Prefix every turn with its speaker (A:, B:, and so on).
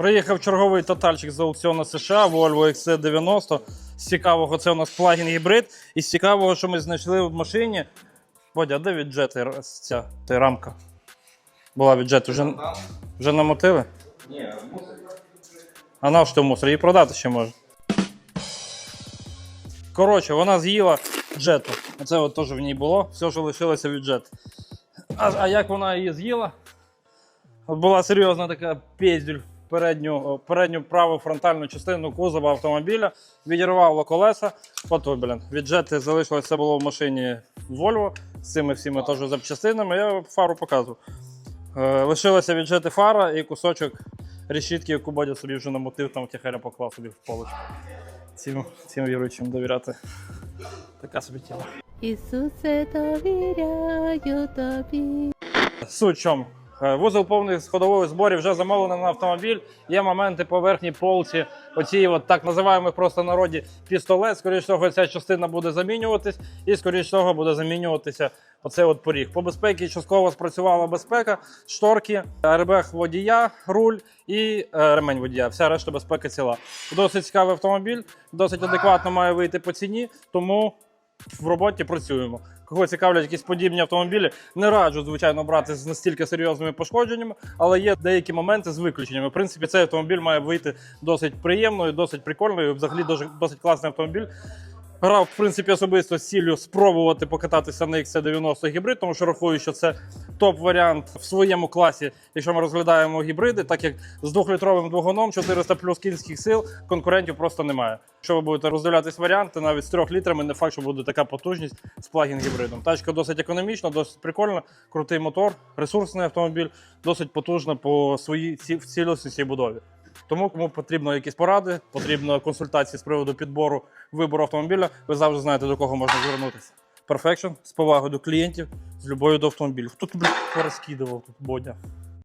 A: Приїхав черговий тотальчик з аукціону США Volvo XC90. З цікавого це у нас плагін гібрид. І з цікавого, що ми знайшли в машині. Бодя, де від джети ця та рамка? Була від джету. Вже, вже намотили?
B: Ні, мусор.
A: А на що мусор? Її продати ще може. Коротше, вона з'їла джету. Оце от теж в ній було. Все, що лишилося від джет. А, а як вона її з'їла? Була серйозна така піздюль передню, передню праву фронтальну частину кузова автомобіля, відірвало колеса. От, ой, блін, від джети залишилося це було в машині Volvo з цими всіми теж запчастинами. Я фару показував. Е, лишилася від фара і кусочок решітки, яку Бодя собі вже намотив, там втіхаря поклав собі в полочку. Цим, цим віруючим довіряти. Така собі тема.
C: Ісусе, довіряю тобі.
A: Суть чому? Е, Вузол повних сходових зборів вже замовлено на автомобіль. Є моменти по верхній полці. Оці от так називаємо просто народі пістолет. Скоріше всього, ця частина буде замінюватись, і скоріше всього буде замінюватися оцей от поріг. По безпеці частково спрацювала безпека, шторки, аербег водія, руль і е, ремень водія. Вся решта безпеки ціла. Досить цікавий автомобіль, досить адекватно має вийти по ціні, тому в роботі працюємо. Кого цікавлять якісь подібні автомобілі, не раджу, звичайно, брати з настільки серйозними пошкодженнями, але є деякі моменти з виключеннями. В принципі, цей автомобіль має вийти досить приємною, досить прикольною. Взагалі досить класний автомобіль. Грав, в принципі, особисто з ціллю спробувати покататися на XC90 гібрид, тому що рахую, що це топ-варіант в своєму класі, якщо ми розглядаємо гібриди, так як з двохлітровим двигуном 400 плюс кінських сил конкурентів просто немає. Якщо ви будете роздивлятись варіанти, навіть з трьох літрами не факт, що буде така потужність з плагін гібридом. Тачка досить економічна, досить прикольна, крутий мотор, ресурсний автомобіль, досить потужна по своїй цілісності будові. Тому кому потрібно якісь поради, потрібно консультації з приводу підбору вибору автомобіля, ви завжди знаєте, до кого можна звернутися. Perfection з повагою до клієнтів, з любов'ю до автомобілів. Хто тут блядь, порозкидував тут бодя?